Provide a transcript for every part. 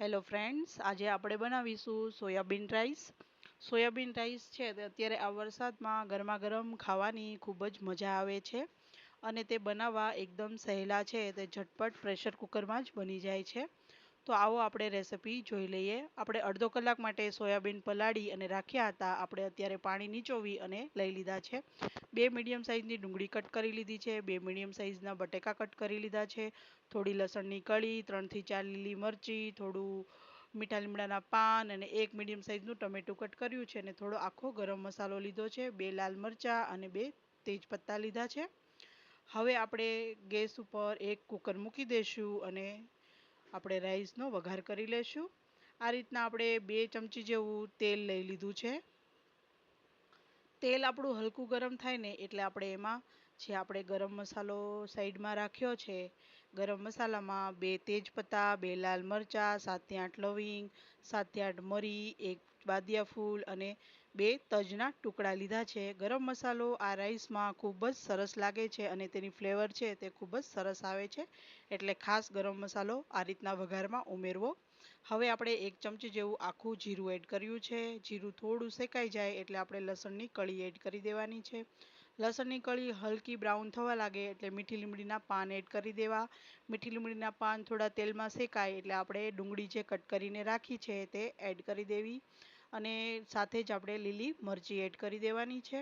Hello friends આજે આપણે બનાવીશું સોયાબીન રાઈસ. સોયાબીન રાઈસ છે તે અત્યારે આ વરસાદમાં ગરમા ગરમ ખાવાની ખૂબ જ મજા આવે છે અને તે બનાવવા એકદમ સહેલા છે. તે ઝટપટ પ્રેશર કુકરમાં જ બની જાય છે. તો આવો આપણે રેસીપી જોઈ લઈએ. આપણે અડધો કલાક માટે સોયાબીન પલાળી અને રાખ્યા હતા. આપણે અત્યારે પાણી નીચોવી અને લઈ લીધા છે. બે મીડિયમ સાઇઝની ડુંગળી કટ કરી લીધી છે. બે મીડિયમ સાઇઝના બટેકા કટ કરી લીધા છે. થોડી લસણની કળી, ત્રણથી ચાર લીલી મરચી, થોડું મીઠા લીમડાના પાન અને એક મીડિયમ સાઇઝનું ટમેટું કટ કર્યું છે અને થોડો આખો ગરમ મસાલો લીધો છે. બે લાલ મરચાં અને બે તેજપત્તા લીધા છે. હવે આપણે ગેસ ઉપર એક કુકર મૂકી દઈશું અને આપણે રાઈસનો વઘાર કરી લેશું. આ રીતના આપણે બે ચમચી જેવું તેલ લઈ લીધું છે. તેલ આપણું હલકું ગરમ થાય ને એટલે આપણે એમાં જે આપણે ગરમ મસાલો સાઈડમાં રાખ્યો છે, ગરમ મસાલામાં બે તેજપત્તા, બે લાલ મરચાં સાતથી આઠ લવિંગ સાતથી આઠ મરી, એક બાદિયા ફૂલ અને બે તજના ટુકડા લીધા છે. ગરમ મસાલો આ રાઈસમાં ખૂબ જ સરસ લાગે છે અને તેની ફ્લેવર છે તે ખૂબ જ સરસ આવે છે. એટલે ખાસ ગરમ મસાલો આ રીતના વઘારમાં ઉમેરવો. હવે આપણે એક ચમચી જેવું આખું જીરું એડ કર્યું છે. જીરું થોડું શેકાઈ જાય એટલે આપણે લસણની કળી એડ કરી દેવાની છે. લસણની કળી હલકી બ્રાઉન થવા લાગે એટલે મીઠી લીમડીના પાન એડ કરી દેવા. મીઠી લીમડીના પાન થોડા તેલમાં શેકાય એટલે આપણે ડુંગળી જે કટ કરીને રાખી છે તે એડ કરી દેવી. અને સાથે જ આપણે લીલી મરચી એડ કરી દેવાની છે.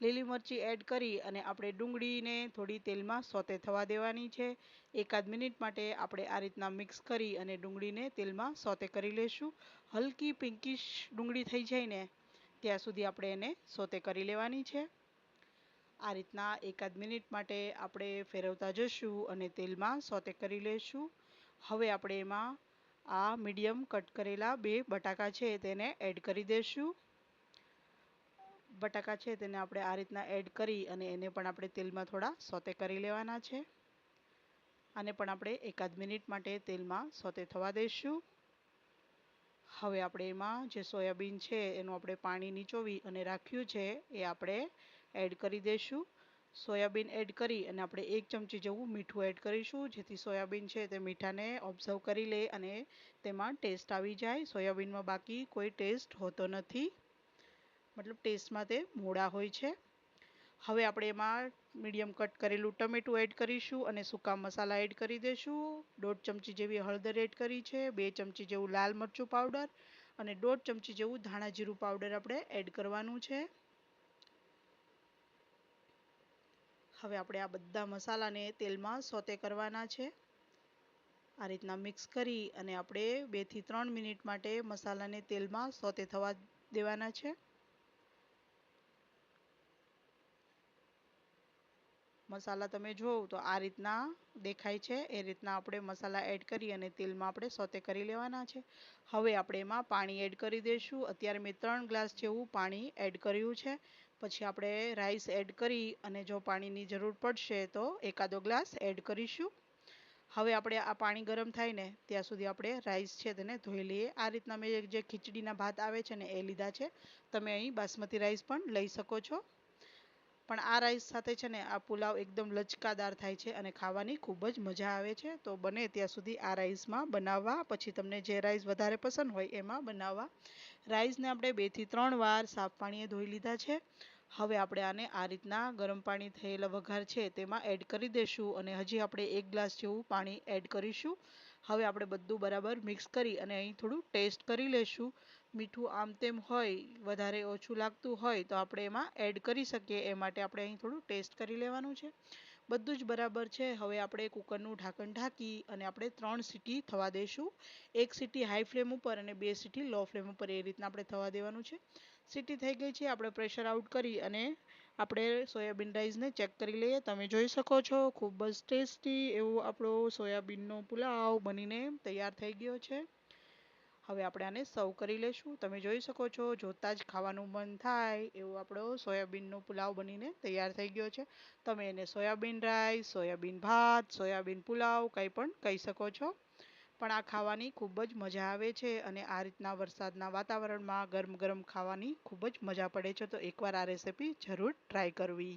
લીલી મરચી એડ કરી અને આપણે ડુંગળીને થોડી તેલમાં સોતે થવા દેવાની છે. એકાદ મિનિટ માટે આપણે આ રીતના મિક્સ કરી અને ડુંગળીને તેલમાં સોતે કરી લેશું. હલકી પિંકીશ ડુંગળી થઈ જાય ને, ત્યાં સુધી આપણે એને સોતે કરી લેવાની છે. આ રીતના એકાદ મિનિટ માટે આપણે ફેરવતા જશું અને તેલમાં સોતે કરી લેશું. હવે આપણે એમાં આ મીડિયમ કટ કરેલા બે બટાકા છે તેને એડ કરી દઈશું બટાકા છે તેને આપણે આ રીતના એડ કરી અને એને પણ આપણે તેલમાં થોડા સોતે કરી લેવાના છે. આને પણ આપણે એકાદ મિનિટ માટે તેલમાં સોતે થવા દઈશું હવે આપણે એમાં જે સોયાબીન છે એનું આપણે પાણી નીચોવી અને રાખ્યું છે એ આપણે એડ કરી દઈશું સોયાબીન એડ કરી અને આપણે એક ચમચી જેવું મીઠું એડ કરીશું. જેથી સોયાબીન છે તે મીઠાને ઓબ્ઝર્વ કરી લે અને તેમાં ટેસ્ટ આવી જાય. સોયાબીનમાં બાકી કોઈ ટેસ્ટ હોતો નથી. મતલબ ટેસ્ટમાં તે મોડા હોય છે. હવે આપણે એમાં મીડિયમ કટ કરેલું ટમેટું એડ કરીશું અને સૂકા મસાલા એડ કરી દઈશું દોઢ ચમચી જેવી હળદર એડ કરી છે. બે ચમચી જેવું લાલ મરચું પાવડર અને દોઢ ચમચી જેવું ધાણા જીરું પાવડર આપણે એડ કરવાનું છે. હવે આપણે આ બધા મસાલાને તેલમાં સોતે કરવાના છે. આ રીતના મિક્સ કરી અને આપણે બેથી ત્રણ મિનિટ માટે મસાલાને તેલમાં સોતે થવા દેવાના છે. મસાલા તમે જોવ તો આ રીતના દેખાય છે. એ રીતના આપણે મસાલા એડ કરી અને તેલમાં આપણે સોતે કરી લેવાના છે. હવે આપણે એમાં પાણી એડ કરી દઈશું. અત્યારે મેં ત્રણ ગ્લાસ જેવું પાણી એડ કર્યું છે. પછી આપણે રાઈસ એડ કરી અને જો પાણીની જરૂર પડશે તો એકાદો ગ્લાસ એડ કરીશું. હવે આપણે આ પાણી ગરમ થાય ને ત્યાં સુધી આપણે રાઈસ છે તેને ધોઈ લઈએ. આ રીતના મેં જે ખીચડીના ભાત આવે છે ને એ લીધા છે. તમે અહીં બાસમતી રાઈસ પણ લઈ શકો છો. પણ આ રાઈસ સાથે છે ને આ પુલાવ એકદમ લચકાદાર થાય છે અને ખાવાની ખૂબ જ મજા આવે છે. તો બને ત્યાં સુધી આ રાઈસમાં બનાવવા. પછી તમને જે રાઈસ વધારે પસંદ હોય એમાં બનાવવા. રાઈસને આપણે બેથી ત્રણ વાર સાફ પાણીએ ધોઈ લીધા છે. હવે આપણે આને આ રીતના ગરમ પાણી થયેલા વઘાર છે તેમાં એડ કરી દઈશું અને હજી આપણે એક ગ્લાસ જેવું પાણી એડ કરીશું. હવે આપણે બધું બરાબર મિક્સ કરી અને અહીં થોડું ટેસ્ટ કરી લઈશું મીઠું આમ તેમ હોય, વધારે ઓછું લાગતું હોય તો આપણે એમાં એડ કરી શકીએ, એ માટે આપણે અહીં થોડું ટેસ્ટ કરી લેવાનું છે. બધું જ બરાબર છે. હવે આપણે કુકરનું ઢાંકણ ઢાંકી અને આપણે ત્રણ સીટી થવા દઈશું એક સીટી હાઈ ફ્લેમ ઉપર અને બે સીટી લો ફ્લેમ ઉપર એ રીતના આપણે થવા દેવાનું છે. સીટી થઈ ગઈ છે, આપણે પ્રેશર આઉટ કરી અને આપણે સોયાબીન રાઈસને ચેક કરી લઈએ. તમે જોઈ શકો છો, ખૂબ જ ટેસ્ટી એવો આપણો સોયાબીનનો પુલાવ બનીને તૈયાર થઈ ગયો છે. હવે આપણે આને સર્વ કરી લઈશું તમે જોઈ શકો છો, જોતાં જ ખાવાનું મન થાય એવો આપણો સોયાબીનનો પુલાવ બનીને તૈયાર થઈ ગયો છે. તમે એને સોયાબીન રાઈસ, સોયાબીન ભાત, સોયાબીન પુલાવ કંઈ પણ કહી શકો છો. પણ આ ખાવાની ખૂબ જ મજા આવે છે અને આ રીતના વરસાદના વાતાવરણમાં ગરમ ગરમ ખાવાની ખૂબ જ મજા પડે છે. તો એકવાર આ રેસીપી જરૂર ટ્રાય કરવી.